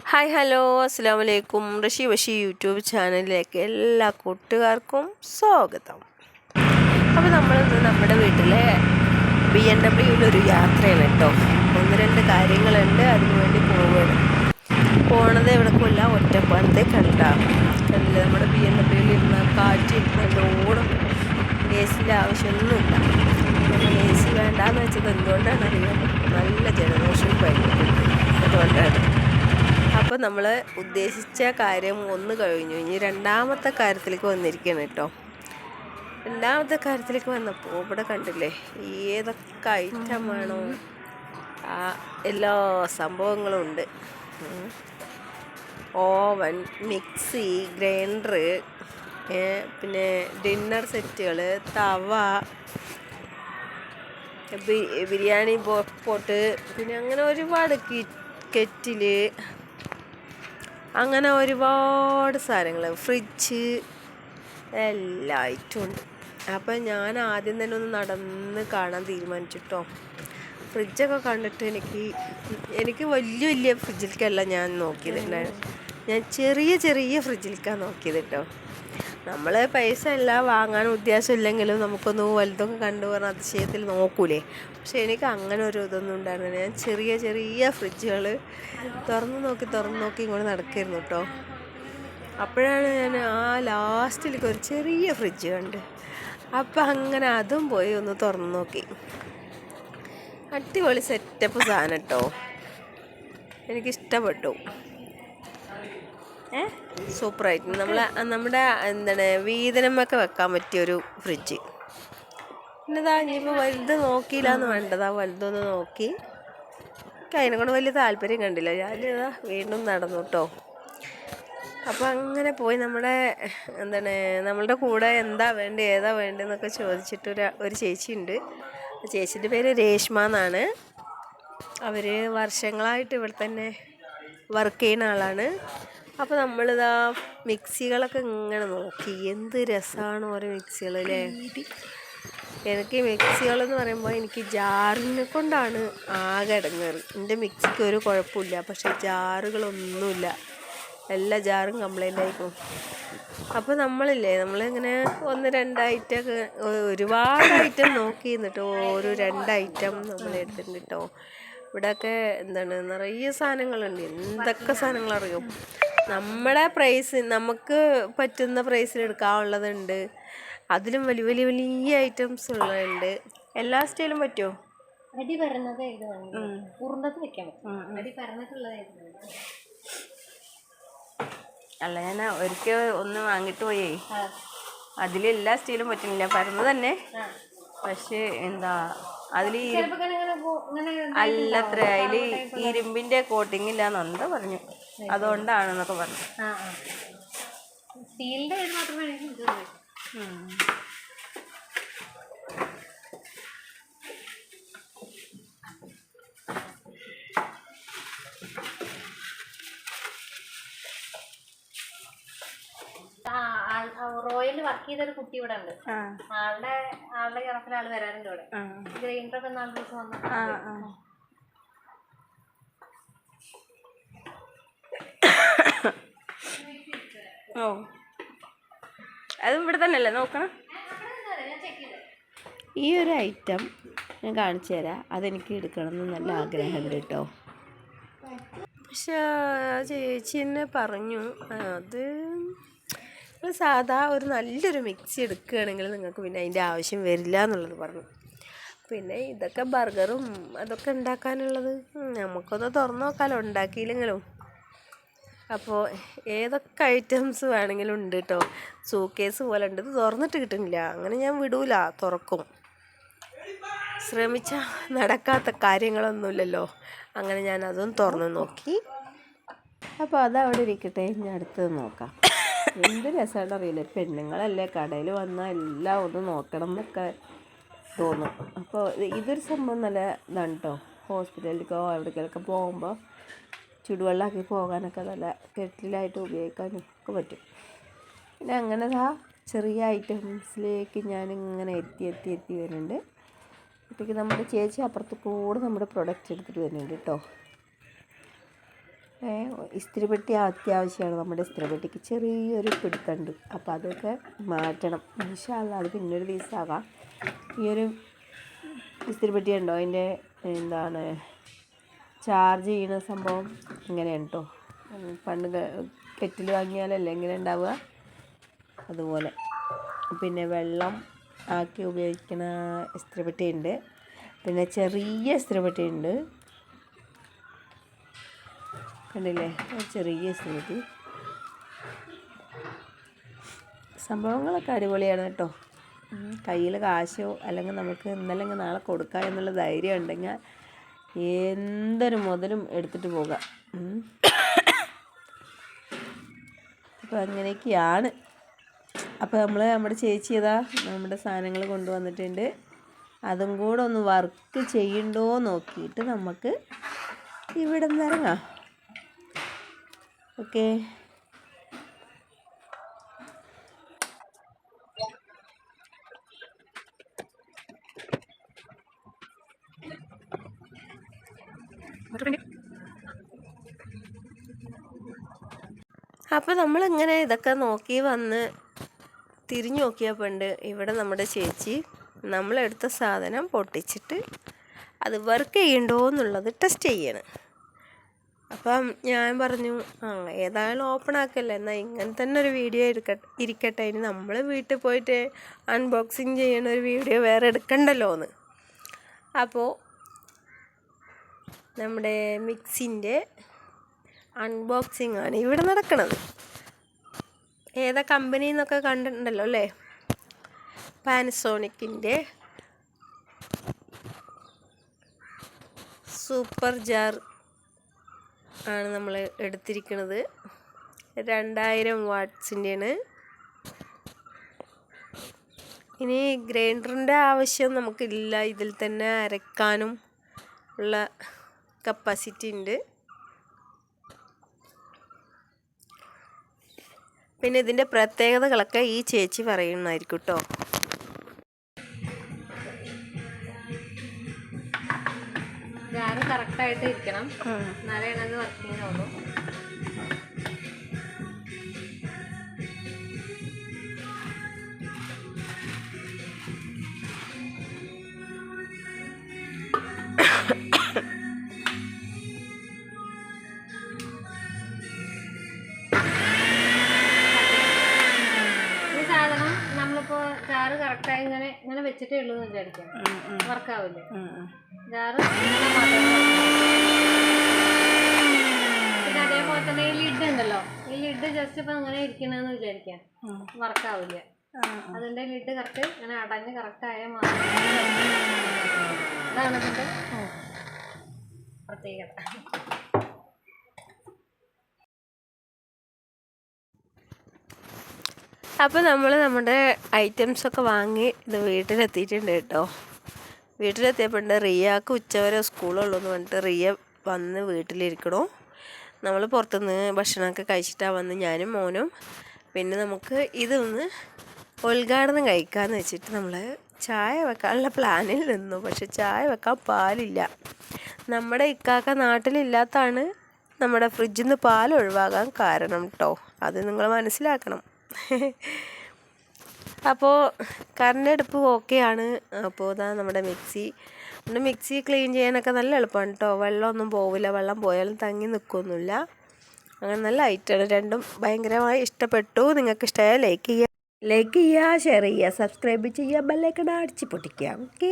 Hi hello അസ്സാം വലൈക്കും ഋഷി വഷി YouTube ചാനലിലേക്ക് എല്ലാ കൂട്ടുകാർക്കും സ്വാഗതം. അപ്പോൾ നമ്മളിന്ന് നമ്മുടെ വീട്ടിലെ ബി എൻ ഡബ്ല്യുവിലൊരു യാത്രയാണ് കേട്ടോ. ഒന്ന് രണ്ട് കാര്യങ്ങളുണ്ട് അതിനുവേണ്ടി പോവുകയാണ് പോണത് എവിടേക്കുമില്ല ഒറ്റപ്പാലത്തെ കണ്ട. കണ്ടില്ല നമ്മുടെ ബി എൻ ഡബ്ല്യുവിൽ ഇരുന്ന കാറ്റ് ഓടും എ സിന്റെ ആവശ്യമൊന്നുമില്ല. എ സി വേണ്ടാന്ന് വെച്ചത് എന്തുകൊണ്ടാണ് അറിയാം നല്ല ജലദോഷവും പനിയുണ്ട് അതുകൊണ്ടാണ്. നമ്മൾ ഉദ്ദേശിച്ച കാര്യം ഒന്ന് കഴിഞ്ഞു. ഇനി രണ്ടാമത്തെ കാര്യത്തിലേക്ക് വന്നിരിക്കുകയാണ് കേട്ടോ. രണ്ടാമത്തെ കാര്യത്തിലേക്ക് വന്നപ്പോൾ ഇവിടെ കണ്ടില്ലേ ഏതൊക്കെ ഐറ്റം വേണോ ആ എല്ലാ സംഭവങ്ങളും ഉണ്ട്. ഓവൻ മിക്സി ഗ്രൈൻഡർ പിന്നെ ഡിന്നർ സെറ്റുകൾ തവ ബിരിയാണി പോട്ട് പിന്നെ അങ്ങനെ ഒരുപാട് കിറ്റ് കെറ്റിൽ അങ്ങനെ ഒരുപാട് സാധനങ്ങൾ ഫ്രിഡ്ജ് എല്ലാ ഐറ്റവും ഉണ്ട്. അപ്പം ഞാൻ ആദ്യം തന്നെ ഒന്ന് നടന്ന് കാണാൻ തീരുമാനിച്ചിട്ടോ. ഫ്രിഡ്ജൊക്കെ കണ്ടിട്ട് എനിക്ക് എനിക്ക് വലിയ വലിയ ഫ്രിഡ്ജിലേക്കല്ല ഞാൻ നോക്കിയത്. ഞാൻ ചെറിയ ചെറിയ ഫ്രിഡ്ജിലേക്കാണ് നോക്കിയത് കേട്ടോ. നമ്മൾ പൈസ എല്ലാം വാങ്ങാൻ ഉദ്ദേശമില്ലെങ്കിലും നമുക്കൊന്ന് വലുതൊക്കെ കണ്ടു പറഞ്ഞ അതിശയത്തിൽ നോക്കൂലേ. പക്ഷെ എനിക്ക് അങ്ങനെ ഒരു ഇതൊന്നും ഉണ്ടായിരുന്നില്ല. ഞാൻ ചെറിയ ചെറിയ ഫ്രിഡ്ജുകൾ തുറന്ന് നോക്കി തുറന്ന് നോക്കി ഇങ്ങോട്ട് നടക്കായിരുന്നു കേട്ടോ. അപ്പോഴാണ് ഞാൻ ആ ലാസ്റ്റിലേക്ക് ഒരു ചെറിയ ഫ്രിഡ്ജ് കണ്ട്. അപ്പം അങ്ങനെ അതും പോയി ഒന്ന് തുറന്ന് നോക്കി. അടിപൊളി സെറ്റപ്പ് സാധനം കേട്ടോ. എനിക്കിഷ്ടപ്പെട്ടു. സൂപ്പറായിട്ട്. നമ്മൾ നമ്മുടെ എന്താണ് വീതനമൊക്കെ വെക്കാൻ പറ്റിയ ഒരു ഫ്രിഡ്ജ് പിന്നെതാ ഇനിയിപ്പോൾ വലുത് നോക്കിയില്ലാന്ന് വേണ്ടതാ. വലുതൊന്ന് നോക്കി. എനിക്ക് അതിനെ കൊണ്ട് വലിയ താല്പര്യം കണ്ടില്ല. ഞാനിതാ വീണ്ടും നടന്നു കേട്ടോ അപ്പോൾ അങ്ങനെ പോയി നമ്മുടെ എന്താണ് നമ്മളുടെ കൂടെ എന്താ വേണ്ടത് ഏതാ വേണ്ടതെന്നൊക്കെ ചോദിച്ചിട്ട് ഒരു ഒരു ചേച്ചിയുണ്ട്. ചേച്ചിന്റെ പേര് രേഷ്മ എന്നാണ്. അവർ വർഷങ്ങളായിട്ട് ഇവിടെ തന്നെ വർക്ക് ചെയ്യുന്ന ആളാണ്. അപ്പോൾ നമ്മളിതാ മിക്സികളൊക്കെ ഇങ്ങനെ നോക്കി. എന്ത് രസമാണ് ഓരോ മിക്സികൾ അല്ലേ എനിക്ക് മിക്സികളെന്ന് പറയുമ്പോൾ എനിക്ക് ജാറിനെ കൊണ്ടാണ് ആകെ ഇടങ്ങേറ്. എന്റെ മിക്സിക്ക് ഒരു കുഴപ്പമില്ല. പക്ഷെ ജാറുകളൊന്നുമില്ല. എല്ലാ ജാറും കംപ്ലൈന്റ് ആയിക്കും അപ്പോൾ നമ്മളില്ലേ നമ്മളിങ്ങനെ ഒന്ന് രണ്ട് ഐറ്റമൊക്കെ ഒരുപാട് ഐറ്റം നോക്കി നിന്നിട്ട് ഒരു രണ്ട് ഐറ്റം നമ്മൾ എടുത്തിട്ടുണ്ട് കേട്ടോ. ഇവിടെയൊക്കെ എന്താണ് നിറയെ സാധനങ്ങളുണ്ട്. എന്തൊക്കെ സാധനങ്ങൾ നമ്മുടെ പ്രൈസ് നമുക്ക് പറ്റുന്ന പ്രൈസിൽ എടുക്കാനുള്ളതുണ്ട്. അതിലും വലിയ വലിയ വലിയ ഐറ്റംസ് ഉള്ളതുണ്ട്. എല്ലാ സ്റ്റൈലും പറ്റുമോ അടി പറഞ്ഞത് ഉരുണ്ടത് വെക്കാൻ അടി അല്ല ഞാൻ ഒരിക്കൽ ഒന്ന് വാങ്ങിട്ട് പോയേ. അതിലെല്ലാ സ്റ്റീലും പറ്റുന്നില്ല. പരന്ന് തന്നെ പക്ഷേ എന്താ അതിൽ അല്ലത്ര അതിൽ ഇരുമ്പിന്റെ കോട്ടിങ് ഇല്ലാന്ന് എന്താ പറഞ്ഞു. അതുകൊണ്ടാണെന്നൊക്കെ പറഞ്ഞു. സ്റ്റീലിന്റെ മാത്രമേ എനിക്ക് ഇത് ഉള്ളൂ. ആ, ആൾ- ആ, റോയലിൽ വർക്ക് ചെയ്ത ഒരു കുട്ടി ഇവിടെ ഉണ്ട്. ആളുടെ ആളുടെ കിറക്കിൽ ആൾ വരാറുണ്ട് ഇവിടെ. ഗ്രൈൻഡറൊക്കെ നാല് ദിവസം വന്നു. ഓ. അതും ഇവിടെ തന്നെയല്ലേ? നോക്കണം ഈ ഒരു ഐറ്റം ഞാൻ കാണിച്ചു തരാം. അതെനിക്ക് എടുക്കണം എന്ന് നല്ല ആഗ്രഹമുണ്ട് കേട്ടോ. പക്ഷേ ചേച്ചി എന്നെ പറഞ്ഞു. അത് നിങ്ങൾ സാധാ ഒരു നല്ലൊരു മിക്സി എടുക്കുകയാണെങ്കിൽ നിങ്ങൾക്ക് പിന്നെ അതിന്റെ ആവശ്യം വരില്ല എന്നുള്ളത് പറഞ്ഞു. പിന്നെ ഇതൊക്കെ ബർഗറും അതൊക്കെ ഉണ്ടാക്കാനുള്ളത് നമുക്കൊന്ന് തുറന്നു നോക്കാമല്ലോ ഉണ്ടാക്കിയില്ലെങ്കിലും. അപ്പോൾ ഏതൊക്കെ ഐറ്റംസ് വേണമെങ്കിലും ഉണ്ട് കേട്ടോ. സൂക്കേസ് പോലെ ഉണ്ട്. ഇത് തുറന്നിട്ട് കിട്ടുന്നില്ല. അങ്ങനെ ഞാൻ വിടൂല. തുറക്കും. ശ്രമിച്ച നടക്കാത്ത കാര്യങ്ങളൊന്നുമില്ലല്ലോ. അങ്ങനെ ഞാൻ അതും തുറന്ന് നോക്കി. അപ്പോൾ അതവിടെ ഇരിക്കട്ടെ. ഞാൻ അടുത്തത് നോക്കാം. എന്ത് രസമാണ് അറിയില്ല. പെണ്ണുങ്ങളല്ലേ കടയിൽ വന്നാൽ എല്ലാം ഒന്ന് നോക്കണം എന്നൊക്കെ തോന്നും. അപ്പോൾ ഇതൊരു സംഭവം നല്ല ഇതാണ് കേട്ടോ ഹോസ്പിറ്റലിലേക്കോ എവിടേക്കൊക്കെ പോകുമ്പോൾ ചുടുവെള്ളമാക്കി പോകാനൊക്കെ നല്ല കെറ്റിലായിട്ട് ഉപയോഗിക്കാനും ഒക്കെ പറ്റും. പിന്നെ അങ്ങനെ ആ ചെറിയ ഐറ്റംസിലേക്ക് ഞാൻ ഇങ്ങനെ എത്തി എത്തി എത്തി വരുന്നുണ്ട്. അപ്പോഴേക്ക് നമ്മുടെ ചേച്ചി അപ്പുറത്ത് കൂടെ നമ്മുടെ പ്രൊഡക്റ്റ് എടുത്തിട്ട് വരുന്നുണ്ട് കേട്ടോ ഇസ്തിരിപ്പെട്ടി അത്യാവശ്യമാണ്. നമ്മുടെ ഇസ്തിരിപ്പെട്ടിക്ക് ചെറിയൊരു പിടുത്തമുണ്ട്. അപ്പോൾ അതൊക്കെ മാറ്റണം. ഇൻഷാല്ല അത് പിന്നൊരു ദിവസമാകാം. ഈ ഒരു ഇസ്തിരിപ്പെട്ടി ഉണ്ടോ? അതിന്റെ എന്താണ് ചാർജ് ചെയ്യുന്ന സംഭവം ഇങ്ങനെയാണ് കേട്ടോ. പണ്ട് കെറ്റിൽ വാങ്ങിയാലല്ലേ ഇങ്ങനെ ഉണ്ടാവുക? അതുപോലെ. പിന്നെ വെള്ളം ആക്കി ഉപയോഗിക്കുന്ന ഇസ്തിരിപ്പെട്ടി ഉണ്ട്. പിന്നെ ചെറിയ ഇസ്തിരിപ്പെട്ടി ഉണ്ട്. കണ്ടില്ലേ? ചെറിയ സ്മൃതി. സംഭവങ്ങളൊക്കെ അടിപൊളിയാണ് കേട്ടോ. കയ്യിൽ കാശോ അല്ലെങ്കിൽ നമുക്ക് ഇന്നല്ലെങ്കിൽ നാളെ കൊടുക്കാം എന്നുള്ള ധൈര്യം ഉണ്ടെങ്കിൽ എന്തൊരു മുതലും എടുത്തിട്ട് പോകാം. അപ്പോൾ അങ്ങനെയൊക്കെയാണ്. അപ്പോൾ നമ്മൾ നമ്മുടെ ചേച്ചി ഇതാ നമ്മുടെ സാധനങ്ങൾ കൊണ്ടുവന്നിട്ടുണ്ട്. അതും കൂടെ ഒന്ന് വർക്ക് ചെയ്യണ്ടോ നോക്കിയിട്ട് നമുക്ക് ഇവിടെ നിന്ന് ഇറങ്ങാം. ഓക്കെ അപ്പോൾ നമ്മളിങ്ങനെ ഇതൊക്കെ നോക്കി വന്ന് തിരിഞ്ഞു നോക്കിയപ്പോണ്ട് ഇവിടെ നമ്മുടെ ചേച്ചി നമ്മളെടുത്ത സാധനം പൊട്ടിച്ചിട്ട് അത് വർക്ക് ചെയ്യണ്ടോ എന്നുള്ളത് ടെസ്റ്റ് ചെയ്യണം. അപ്പം ഞാൻ പറഞ്ഞു ആ ഏതായാലും ഓപ്പൺ ആക്കല്ലേ എന്നാൽ ഇങ്ങനെ തന്നെ ഒരു വീഡിയോ എടുക്കട്ടെ ഇരിക്കട്ടെ. ഇനി നമ്മൾ വീട്ടിൽ പോയിട്ട് അൺബോക്സിങ് ചെയ്യണ ഒരു വീഡിയോ വേറെ എടുക്കണ്ടല്ലോ എന്ന് അപ്പോൾ നമ്മുടെ മിക്സിന്റെ അൺബോക്സിങ് ആണ് ഇവിടെ നടക്കുന്നത് ഏതാ കമ്പനി എന്നൊക്കെ കണ്ടിട്ടുണ്ടല്ലോ അല്ലേ? പാനസോണിക്കിന്റെ സൂപ്പർ ജാർ ആണ് നമ്മൾ എടുത്തിരിക്കുന്നത് രണ്ടായിരം വാട്ട്സിന്റെയാണ്. ഇനി ഗ്രൈൻഡറിന്റെ ആവശ്യം നമുക്കില്ല. ഇതിൽ തന്നെ അരക്കാനും ഉള്ള കപ്പാസിറ്റി ഉണ്ട്. പിന്നെ ഇതിന്റെ പ്രത്യേകതകളൊക്കെ ഈ ചേച്ചി പറയുന്നതായിരിക്കും കേട്ടോ. ജാറ് കറക്റ്റായിട്ട് ഇരിക്കണം. എന്നാലേ അത് വർക്കിംഗ് ആവുള്ളൂ കറക്റ്റായി ഇങ്ങനെ ഇങ്ങനെ വെച്ചിട്ടേ ഉള്ളൂ എന്ന് വിചാരിക്കാം വർക്കാവില്ലേ? ജാറ് പിന്നെ അതേപോലെ തന്നെ ഈ ലിഡ് ഉണ്ടല്ലോ. ഈ ലിഡ് ജസ്റ്റ് ഇപ്പൊ അങ്ങനെ ഇരിക്കണെന്ന് വിചാരിക്കാം. വർക്കാവില്ല. അതിന്റെ ലിഡ് കറക്റ്റ് ഇങ്ങനെ അടഞ്ഞ് കറക്റ്റ് ആയ മാത്രം. അതാണ് അതിന്റെ പ്രത്യേകത. അപ്പോൾ നമ്മൾ നമ്മുടെ ഐറ്റംസൊക്കെ വാങ്ങി ഇത് വീട്ടിലെത്തിയിട്ടുണ്ട് കേട്ടോ. വീട്ടിലെത്തിയപ്പോണ്ട് റിയാക്ക് ഉച്ചവരെ സ്കൂളുള്ളൂ എന്ന് പറഞ്ഞിട്ട് റിയ വന്ന് വീട്ടിലിരിക്കണോ. നമ്മൾ പുറത്തുനിന്ന് ഭക്ഷണമൊക്കെ കഴിച്ചിട്ടാണ് വന്ന് ഞാനും മോനും. പിന്നെ നമുക്ക് ഇതൊന്ന് ഉദ്ഘാടനം കഴിക്കാമെന്ന് വെച്ചിട്ട് നമ്മൾ ചായ വെക്കാനുള്ള പ്ലാനിൽ നിന്നു. പക്ഷെ ചായ വെക്കാൻ പാലില്ല. നമ്മുടെ ഇക്കാക്ക നാട്ടിലില്ലാത്താണ് നമ്മുടെ ഫ്രിഡ്ജിൽ നിന്ന് പാൽ ഒഴിവാകാൻ കാരണം കേട്ടോ അത് നിങ്ങൾ മനസ്സിലാക്കണം. അപ്പോൾ അടുപ്പ് ആണ് അപ്പോൾ ഇതാ നമ്മുടെ മിക്സി. നമ്മുടെ മിക്സി ക്ലീൻ ചെയ്യാനൊക്കെ നല്ല എളുപ്പമാണ് കേട്ടോ വെള്ളമൊന്നും പോവില്ല. വെള്ളം പോയാലും തങ്ങി നിൽക്കൊന്നുമില്ല അങ്ങനെ നല്ല ഐറ്റമാണ് രണ്ടും ഭയങ്കരമായി ഇഷ്ടപ്പെട്ടു. നിങ്ങൾക്ക് ഇഷ്ടമായ ലൈക്ക് ചെയ്യുക. ലൈക്ക് ചെയ്യുക ഷെയർ ചെയ്യുക സബ്സ്ക്രൈബ് ചെയ്യുക ബെല്ലൈക്കൺ അടിച്ച് പൊട്ടിക്കുക. ഓക്കെ.